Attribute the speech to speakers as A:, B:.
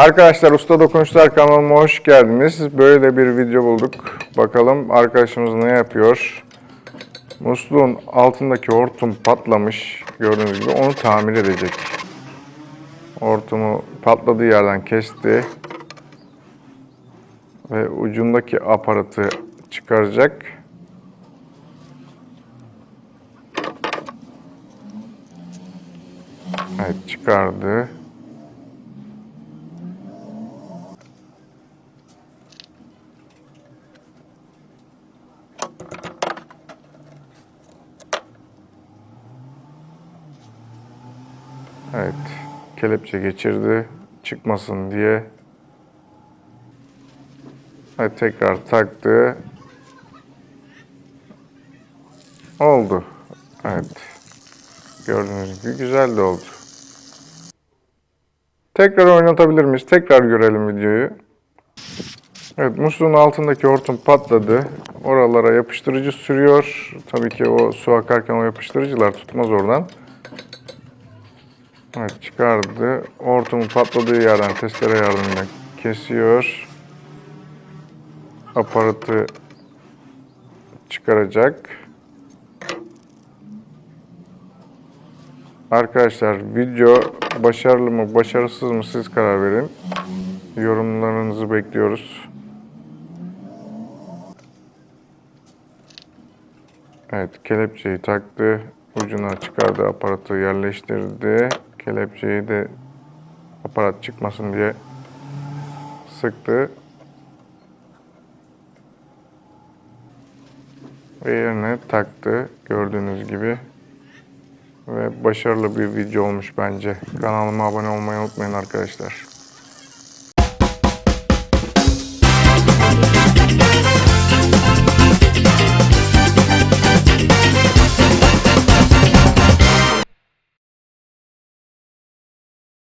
A: Arkadaşlar Usta Dokunuşlar kanalıma hoş geldiniz. Böyle bir video bulduk. Bakalım arkadaşımız ne yapıyor. Musluğun altındaki hortum patlamış. Gördüğünüz gibi onu tamir edecek. Hortumu patladığı yerden kesti. Ve ucundaki aparatı çıkaracak. Evet çıkardı. Evet. Kelepçe geçirdi. Çıkmasın diye. Evet tekrar taktı. Oldu. Evet. Gördüğünüz gibi güzel de oldu. Tekrar oynatabilir miyiz? Tekrar görelim videoyu. Evet musluğun altındaki hortum patladı. Oralara yapıştırıcı sürüyor. Tabii ki o su akarken o yapıştırıcılar tutmaz oradan. Evet çıkardı. Hortumun patladığı yerden testere yardımıyla kesiyor. Aparatı çıkaracak. Arkadaşlar video başarılı mı başarısız mı siz karar verin. Yorumlarınızı bekliyoruz. Evet kelepçeyi taktı. Ucuna çıkardı aparatı yerleştirdi. Kelepçeyi de aparat çıkmasın diye sıktı. Ve yerine taktı gördüğünüz gibi. Ve başarılı bir video olmuş bence. Kanalıma abone olmayı unutmayın arkadaşlar.